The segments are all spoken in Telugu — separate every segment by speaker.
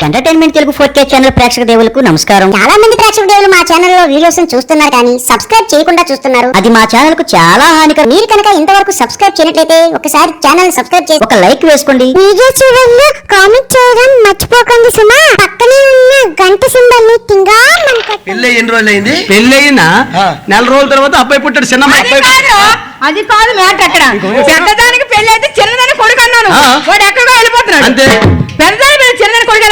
Speaker 1: Entertainment Telugu four K channel ప్రేక్షక దేవులకు నమస్కారం.
Speaker 2: చాలా మంది ప్రేక్షక దేవులు మా ఛానల్లో వీడియోస్ చూస్తున్నారు కానీ సబ్స్క్రైబ్ చేయకుండా చూస్తున్నారు.
Speaker 1: అది మా ఛానల్కు చాలా హానికరం.
Speaker 2: మీరు కనుక ఇంతవరకు సబ్స్క్రైబ్ చేయనట్లయితే ఒకసారి ఛానల్ సబ్స్క్రైబ్ చేసి
Speaker 1: ఒక లైక్ వేసుకోండి.
Speaker 2: వీడియో చివరిలో కామెంట్ చేయడం మర్చిపోకండి సుమా. పక్కనే ఉన్న గంట సింబల్ని టింగా
Speaker 3: పెళ్ళి ఎన్ని రోజులు అయింది
Speaker 4: పెళ్ళయినా
Speaker 3: ఆ.
Speaker 4: నెల రోజుల తర్వాత అబ్బాయి పుట్టాడు చిన్న
Speaker 5: అది
Speaker 4: అబ్బాయి
Speaker 5: కాదు. అది కాదు మ్యాటర్ అక్కడ. పెద్దదానికి పెళ్ళి అయితే చిన్నదానికి కొడుకు అన్నాను. వాడు ఎక్కడికో వెళ్ళిపోతున్నాడు.
Speaker 4: అంతే.
Speaker 5: పెద్దదాని చిన్నదాని కొడుకు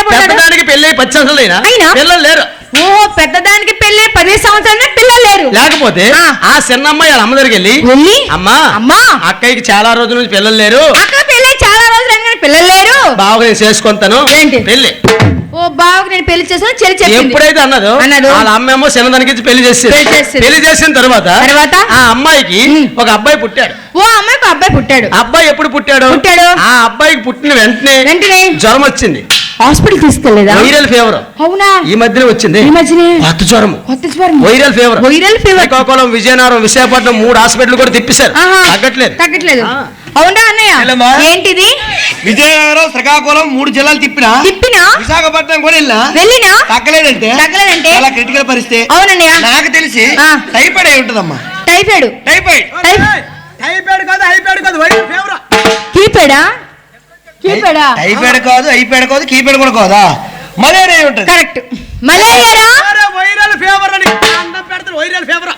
Speaker 4: పెళ్ళి పది సంవత్సరాలైనా
Speaker 5: అయినా?
Speaker 4: పిల్లలు లేరు
Speaker 5: ఓ పెద్దదానికి పెళ్ళి పది సంవత్సరాలు పిల్లలు లేరు
Speaker 4: లేకపోతే
Speaker 5: ఆ.
Speaker 4: చిన్న అమ్మాయి వాళ్ళ అమ్మ దగ్గరికి వెళ్ళి
Speaker 5: వెళ్ళి?
Speaker 4: అమ్మా
Speaker 5: అమ్మా.
Speaker 4: అక్కయ్యకి చాలా రోజుల నుంచి పిల్లలు లేరు
Speaker 5: అక్క పెళ్ళి చాలా రోజులు పిల్లలు లేరు
Speaker 4: బాగా నేను చేసుకుంటాను
Speaker 5: ఏంటి?
Speaker 4: పెళ్ళి
Speaker 5: ఓ బావకు నేను పెళ్ళి చేసాను చెల్లి చెప్పింది
Speaker 4: ఎప్పుడైతే అన్నదో
Speaker 5: అన్నదో.
Speaker 4: వాళ్ళ అమ్మ ఏమో చిన్నదానికి పెళ్ళి చేసి పెళ్ళి చేసిన తర్వాత
Speaker 5: తర్వాత?
Speaker 4: ఆ అమ్మాయికి ఒక అబ్బాయి పుట్టాడు
Speaker 5: ఓ అమ్మాయికి అబ్బాయి పుట్టాడు
Speaker 4: అబ్బాయి ఎప్పుడు పుట్టాడు
Speaker 5: పుట్టాడు.
Speaker 4: ఆ అబ్బాయికి పుట్టిన వెంటనే
Speaker 5: వెంటనే
Speaker 4: జ్వరం వచ్చింది
Speaker 5: హాస్పిటల్ తీసుకెళ్ళేదా
Speaker 4: వైరల్ ఫీవర్.
Speaker 5: అవునా?
Speaker 4: ఈ మధ్యనే వచ్చింది.
Speaker 5: ఈ మధ్యనే?
Speaker 4: కొత్త జ్వరం
Speaker 5: కొత్త జ్వరం
Speaker 4: viral fever.
Speaker 5: Viral fever.
Speaker 4: Srikakulam Vizianagaram Visakhapatnam మూడు హాస్పిటల్ కూడా తిప్పిశారు.
Speaker 5: ఆహా.
Speaker 4: తగ్గట్లేదు.
Speaker 5: తగ్గట్లేదు. అవునా అన్నయ్య. ఏంటిది?
Speaker 3: విజయనగరం శ్రీకాకుళం మూడు జిల్లాలు తిప్పినా.
Speaker 5: తిప్పినా?
Speaker 3: విశాఖపట్నం కూడా వెళ్ళినా.
Speaker 5: వెళ్ళినా?
Speaker 3: తగ్గలేదంటే.
Speaker 5: తగ్గలేదంటే?
Speaker 3: చాలా క్రిటికల్ పరిస్థితి.
Speaker 5: అవునన్నయ్య.
Speaker 3: నాకు తెలిసి
Speaker 5: ఆ.
Speaker 3: టైఫాయిడ్ అయి ఉంటుందమ్మా.
Speaker 5: టైఫాయిడ్.
Speaker 3: టైఫాయిడ్.
Speaker 5: టైఫాయిడ్
Speaker 4: కాదు అయిపోయాడు కాదు వైరల్ ఫీవర్?
Speaker 5: కీపెడా కీపెడా
Speaker 3: టైఫాయిడ్ కాదు అయిపోయాడు కాదు కీపాడు కూడా కాదా? మలేరియా ఉంటుంది?
Speaker 5: కరెక్ట్. మలేరియారా
Speaker 4: వైరల్ ఫీవర్ అని. అన్నం పెడతారు వైరల్ ఫీవర్?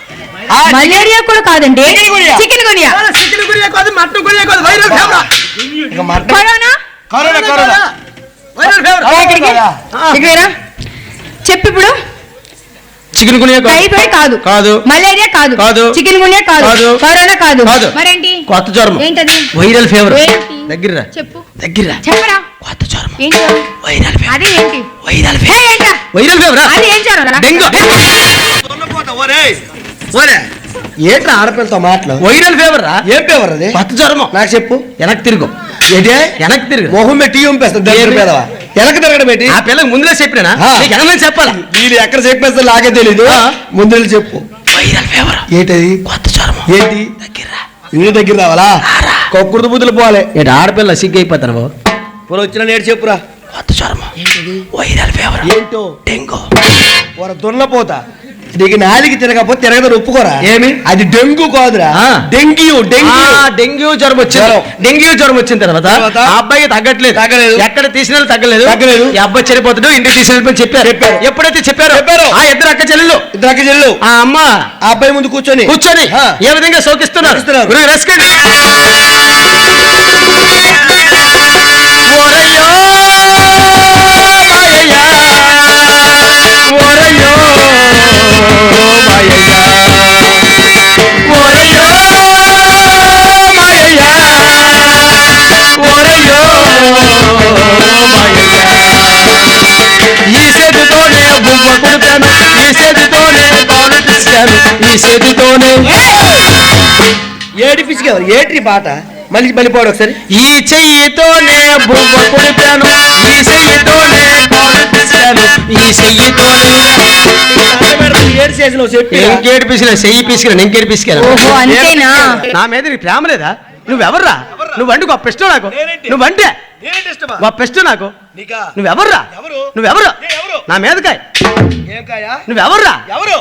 Speaker 3: ఆ,
Speaker 5: మలేరియా కూడా కాదండి.
Speaker 3: Chikungunya.
Speaker 5: Chikungunya.
Speaker 4: కాదు మటన్ గురియా కాదు వైరల్ ఫీవర్?
Speaker 3: ఇక mutton
Speaker 5: corona?
Speaker 3: Corona corona
Speaker 4: viral fever?
Speaker 5: ఇక్కడికి ఇక్కడికి రా. చెప్పు ఇప్పుడు.
Speaker 4: చికెన్
Speaker 5: టైఫాయిడ్ కాదు.
Speaker 4: కాదు.
Speaker 5: మలేరియా కాదు.
Speaker 4: కాదు.
Speaker 5: చికెన్ గునియా కాదు.
Speaker 4: కాదు.
Speaker 5: కరోనా కాదు.
Speaker 4: కాదు.
Speaker 5: మరేంటి?
Speaker 4: కొత్త జ్వరం
Speaker 5: ఏంటది?
Speaker 4: Viral fever.
Speaker 5: ఏంటి?
Speaker 4: దగ్గర రా.
Speaker 5: చెప్పు.
Speaker 4: దగ్గర రా.
Speaker 5: చెప్పరా.
Speaker 4: కొత్త జ్వరం
Speaker 5: ఏంటి
Speaker 4: వైరల్ ఫీవర్.
Speaker 5: అదే ఏంటి?
Speaker 4: వైరల్
Speaker 5: ఏ,
Speaker 4: ఫీవర్.
Speaker 5: ఏంటా
Speaker 4: వైరల్ ఫీవర్?
Speaker 5: అది ఏం చేయాలి
Speaker 4: డెంగ్యూ
Speaker 3: ఓరే ఏంట్రా ఆడపిల్లతో మాటలు
Speaker 4: వైరల్ ఫీవర్ రా
Speaker 3: ఏం పేవర్ అది?
Speaker 4: కొత్త జ్వరము
Speaker 3: నాకు చెప్పు.
Speaker 4: వెనక్కి తిరుగు.
Speaker 3: ఏంటే?
Speaker 4: వెనక్కి తిరుగు.
Speaker 3: మొహం పెట్టి ఉంపేస్తా దగ్గర? పేదవా వెనక తిరగడం పెట్టి
Speaker 4: ఆ పిల్లకి ముందులే చెప్పినా?
Speaker 3: ఆ.
Speaker 4: నీకు చెప్పాలి?
Speaker 3: వీళ్ళు ఎక్కడ చెప్పేస్తా నాకే తెలీదు. ముందు వెళ్ళి చెప్పు.
Speaker 4: Viral fever.
Speaker 3: ఏంటది?
Speaker 4: కొత్త జ్వరము
Speaker 3: ఏంటి?
Speaker 4: దగ్గర
Speaker 3: వీడి దగ్గర రావాలా? కొక్కుడు బుద్ధులు పోవాలి.
Speaker 4: ఏంటి ఆడపిల్ల సిగ్గైపోతాను బాబు
Speaker 3: పోనీ వచ్చిన నేడు చెప్పురా.
Speaker 4: కొత్త జ్వరము వైరల్ ఫీవర్
Speaker 3: ఏంటో
Speaker 4: డెంగ్యూ
Speaker 3: ఒక దున్నపోతా నీకు నాలికి తిరగకపోతే తిరగదు ఒప్పుకోరా
Speaker 4: ఏమి?
Speaker 3: అది డెంగ్యూ కాదురా
Speaker 4: ఆ.
Speaker 3: డెంగ్యూ డెంగ్యూ
Speaker 4: ఆ, డెంగ్యూ జ్వరం వచ్చింది. డెంగ్యూ జ్వరం వచ్చిన తర్వాత అబ్బాయి తగ్గట్లేదు
Speaker 3: తగ్గలేదు.
Speaker 4: ఎక్కడ తీసిన తగ్గలేదు
Speaker 3: తగ్గలేదు.
Speaker 4: ఈ అబ్బాయి చనిపోతాడు ఇంటికి తీసుకెళ్ళిపోయి చెప్పారు
Speaker 3: చెప్పారు.
Speaker 4: ఎప్పుడైతే చెప్పారు
Speaker 3: చెప్పారు.
Speaker 4: ఆ ఇద్దరు అక్క చెల్లెలు
Speaker 3: ఇద్దరు అక్క చెల్లెలు
Speaker 4: ఆ అమ్మ
Speaker 3: ఆ అబ్బాయి ముందు కూర్చొని
Speaker 4: కూర్చొని
Speaker 3: ఆ.
Speaker 4: ఏ విధంగా. గురువు రసికండి. చేతితోనే.
Speaker 3: ఏడి పిసికేవారు ఏట్రి పాట. మళ్ళీ మళ్ళీ పోడు ఒకసారి.
Speaker 4: ఈ చెయ్యితోనే బువ్వ కుడిపాను ఈ చెయ్యితోనే పాలు తీశాను ఈ చెయ్యితోనే.
Speaker 3: ఏడు చేసిన చెప్పి
Speaker 4: ఇంకేడు పిసినా చెయ్యి పిసికినా ఇంకేడు పిసికాను.
Speaker 5: ఓహో అంతేనా?
Speaker 4: నా మీద నీకు ప్రేమ లేదా? నువ్వెవర్రా? నువ్వు వండి గొప్ప ఇష్టం నాకు.
Speaker 3: నేనేంటి?
Speaker 4: నువ్వు
Speaker 3: ఇష్టమా?
Speaker 4: గొప్ప ఇష్టం నాకు.
Speaker 3: నీకా?
Speaker 4: నువ్వెవర్రా? నువ్వెవరు? నా మీదకాయ.
Speaker 3: ఏం కాయా
Speaker 4: నువ్వెవర్రా?
Speaker 3: ఎవరు?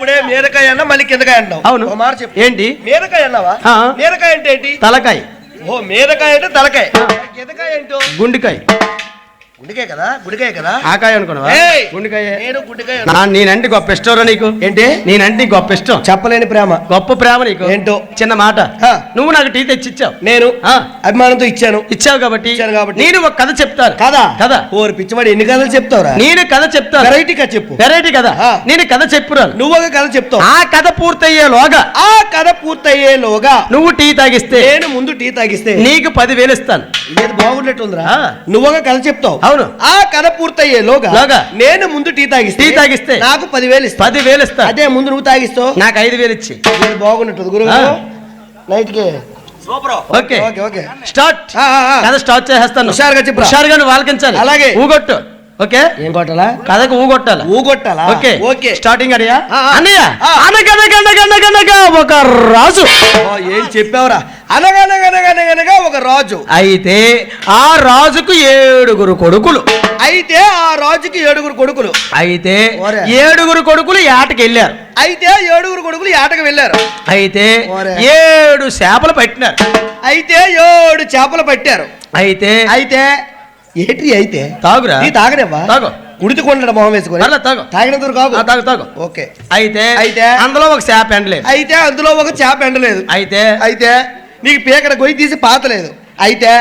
Speaker 3: ఇప్పుడే మీరకాయ అన్నా మళ్ళీ కిందకాయ అంటావు.
Speaker 4: అవును.
Speaker 3: మాట చెప్పు.
Speaker 4: ఏంటి?
Speaker 3: మీరకాయ అన్నావా?
Speaker 4: ఆ.
Speaker 3: మీరకాయ అంటే ఏంటి?
Speaker 4: తలకాయ.
Speaker 3: ఓ మీరకాయ అంటే తలకాయ. కిందకాయ ఏంటో?
Speaker 4: గుండికాయ.
Speaker 3: గుండెకాయ కదా? గుడికాయ కదా?
Speaker 4: ఆకాయ అనుకున్నావా?
Speaker 3: ఏయ్!
Speaker 4: గుండికాయ.
Speaker 3: నేను గుండెకాయ
Speaker 4: నా నేనంటే గొప్ప ఇష్టం నీకు.
Speaker 3: ఏంటి?
Speaker 4: నేనంటే గొప్ప ఇష్టం.
Speaker 3: చెప్పలేని ప్రేమ.
Speaker 4: గొప్ప ప్రేమ నీకు.
Speaker 3: ఏంటో?
Speaker 4: చిన్న మాట. నువ్వు నాకు టీ తెచ్చిచ్చావు
Speaker 3: నేను
Speaker 4: ఆ.
Speaker 3: అభిమానంతో ఇచ్చాను.
Speaker 4: ఇచ్చావు కాబట్టి
Speaker 3: కాబట్టి.
Speaker 4: నేను ఒక కథ చెప్తాను.
Speaker 3: కదా?
Speaker 4: కదా?
Speaker 3: ఓరి పిచ్చివాడు ఎన్ని కథలు చెప్తావురా?
Speaker 4: నేను కథ చెప్తాను.
Speaker 3: వెరైటీ కథ చెప్పు.
Speaker 4: వెరైటీ కదా. నేను కథ చెప్పురాను.
Speaker 3: నువ్వు ఒక కథ చెప్తావు.
Speaker 4: ఆ కథ పూర్తయ్యేలోగా
Speaker 3: ఆ కథ పూర్తయ్యేలోగా
Speaker 4: నువ్వు టీ తాగిస్తే
Speaker 3: నేను ముందు టీ తాగిస్తే
Speaker 4: నీకు పదివేలు ఇస్తాను.
Speaker 3: ఇదేదో బాగున్నట్టుందిరా.
Speaker 4: ఆ.
Speaker 3: నువ్వు ఒక కథ చెప్తావు.
Speaker 4: అవును.
Speaker 3: ఆ కథ పూర్తయ్యేలోగా
Speaker 4: లోగా.
Speaker 3: నేను ముందు టీ తాగిస్తే
Speaker 4: టీ తాగిస్తే
Speaker 3: నాకు పదివేలు ఇస్తా.
Speaker 4: పదివేలు ఇస్తాను
Speaker 3: అదే ముందు నువ్వు తాగిస్తావు.
Speaker 4: నాకు ఐదు వేలు ఇచ్చి.
Speaker 3: ఇది బాగున్నట్టుంది గురువు
Speaker 4: ఆ.
Speaker 3: నైట్కి
Speaker 4: ఓకే.
Speaker 3: Okay okay.
Speaker 4: స్టార్ట్. కథ స్టార్ట్ చేసేస్తాను.
Speaker 3: హుషారుగా చెప్పురా.
Speaker 4: హుషారుగా నువ్వు ఆలకించాలి.
Speaker 3: అలాగే.
Speaker 4: ఊగొట్టు. ఓకే?
Speaker 3: ఏం కొట్టాలా?
Speaker 4: కథకు ఊగొట్టాలి.
Speaker 3: ఊగొట్టాలా?
Speaker 4: ఓకే.
Speaker 3: ఓకే.
Speaker 4: స్టార్టింగ్ అడియా?
Speaker 3: ఆ, ఆ.
Speaker 4: అన్నయ్య. అనగనగనగనగనగా ఒక రాజు.
Speaker 3: ఏం చెప్పావురా? అనగనగనగనగనగా ఒక రాజు.
Speaker 4: అయితే ఆ రాజుకు ఏడుగురు కొడుకులు.
Speaker 3: అయితే ఆ రాజుకి ఏడుగురు కొడుకులు.
Speaker 4: అయితే. ఏడుగురు కొడుకులు ఏటకి వెళ్ళారు.
Speaker 3: అయితే ఏడుగురు కొడుకులు ఏటకు వెళ్ళారు.
Speaker 4: అయితే. ఏడు చేపలు పట్టినారు.
Speaker 3: అయితే ఏడు చేపలు పట్టారు.
Speaker 4: అయితే
Speaker 3: అయితే ఏంటి అయితే?
Speaker 4: తాగురా.
Speaker 3: నీ తాగనేవా
Speaker 4: తాగు.
Speaker 3: కుడితి కొండ మొహం వేసుకొని
Speaker 4: తాగు.
Speaker 3: తాగినంత కాదు.
Speaker 4: తాగు తాగు.
Speaker 3: ఓకే.
Speaker 4: అయితే
Speaker 3: అయితే
Speaker 4: అందులో ఒక చేప ఎండలేదు.
Speaker 3: అయితే అందులో ఒక చేప ఎండలేదు.
Speaker 4: అయితే
Speaker 3: అయితే నీకు పీకడ గొయ్యి తీసి పాతలేదు అయితే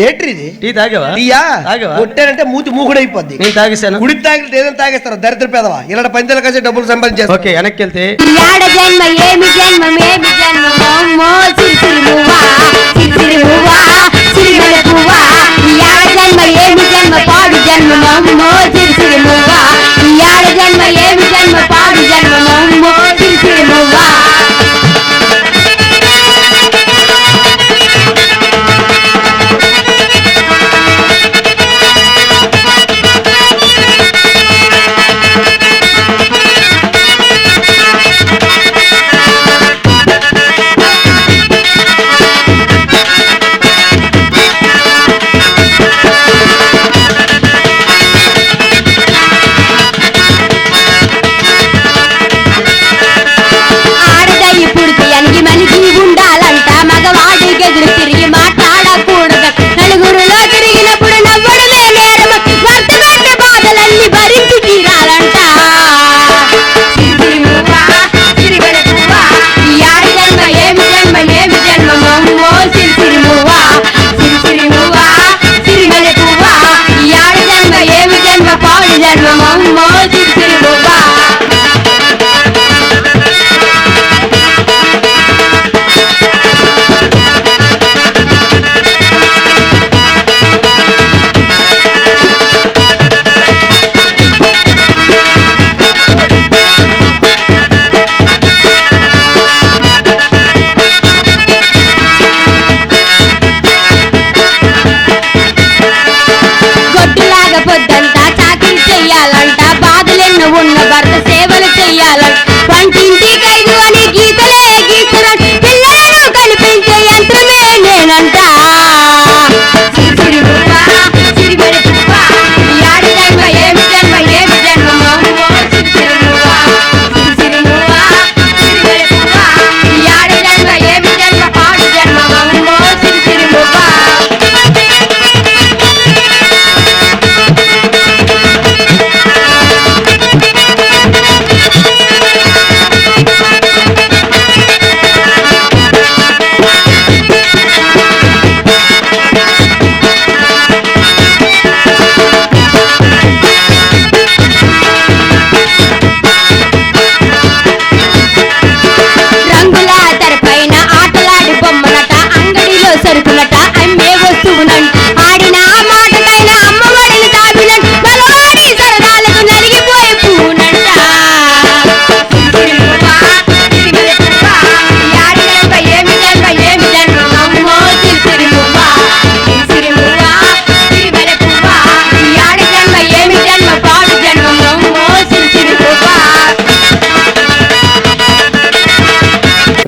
Speaker 3: ఏంటి ఇది?
Speaker 4: టీ తాగేవా?
Speaker 3: టీయా?
Speaker 4: తాగేవా?
Speaker 3: కొట్టారంటే మూతి మూగుడైపోద్ది
Speaker 4: నేను తాగేసాను
Speaker 3: గుడి తాగితే ఏదైనా తాగేస్తారు? దరిద్ర పేదవా? ఇలా పంచాల కాసే డబ్బులు సంపాదించేస్తారు?
Speaker 4: ఓకే వెనక్కి వెళ్తే
Speaker 2: యాడ జన్మ ఏమి జన్మం?